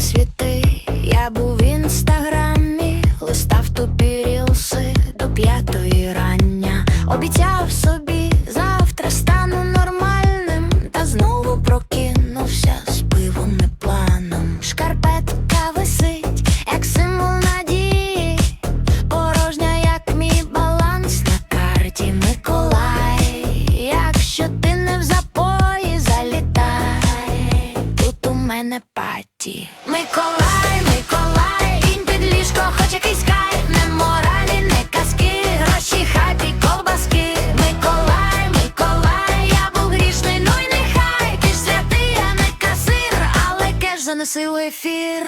світи, я був в інстаграмі, листав тобі рілси до п'ятої рання. Обіцяв собі, завтра стану нормальним, та знову прокинувся з пивом і планом. Шкарпе мене паті. Миколай, Миколай, він під ліжко, хоч якийсь кай, не моралі, не казки, гроші, хаті, ковбаски. Миколай, Миколай, я був грішний, ну й нехай. Ти ж святий, а не касир, але кеш занеси у ефір.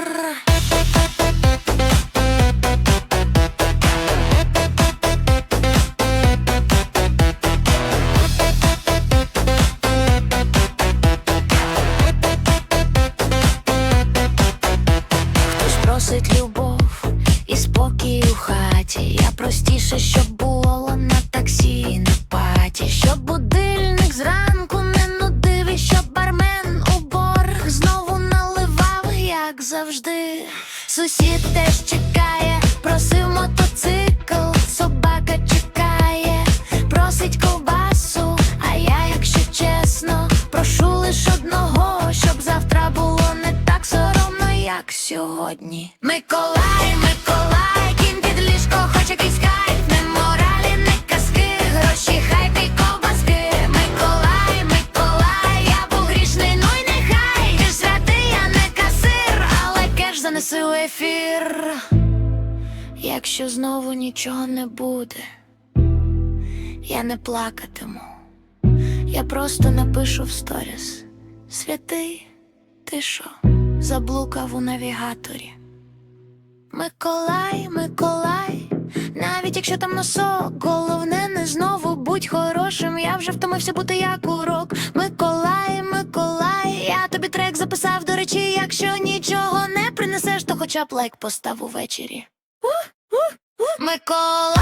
І спокій у хаті. Я простіше, щоб було на таксі, на паті, щоб будильник зранку не нудив, і щоб бармен у борг знову наливав, як завжди. Сусід теж чекає, просив мотоцикл, собака чекає, просить ковбасу, а я, якщо чесно, прошу лиш одного, щоб завтра було не так соромно, як сьогодні. Миколай, Миколай, під ліжко, хоч кайф, не не казки, гроші, хайп і ковбаски. Миколай, Миколай, я був грішний, ну й. Ти я не касир, але кеш занеси у ефір. Якщо знову нічого не буде, я не плакатиму. Я просто напишу в сторіс Святий, ти що, заблукав у навігаторі? Миколай, Миколай, навіть якщо там носок, головне не знову будь хорошим. Я вже втомився бути як урок. Миколай, Миколай, я тобі трек записав, до речі, якщо нічого не принесеш, то хоча б лайк постав увечері. Миколай.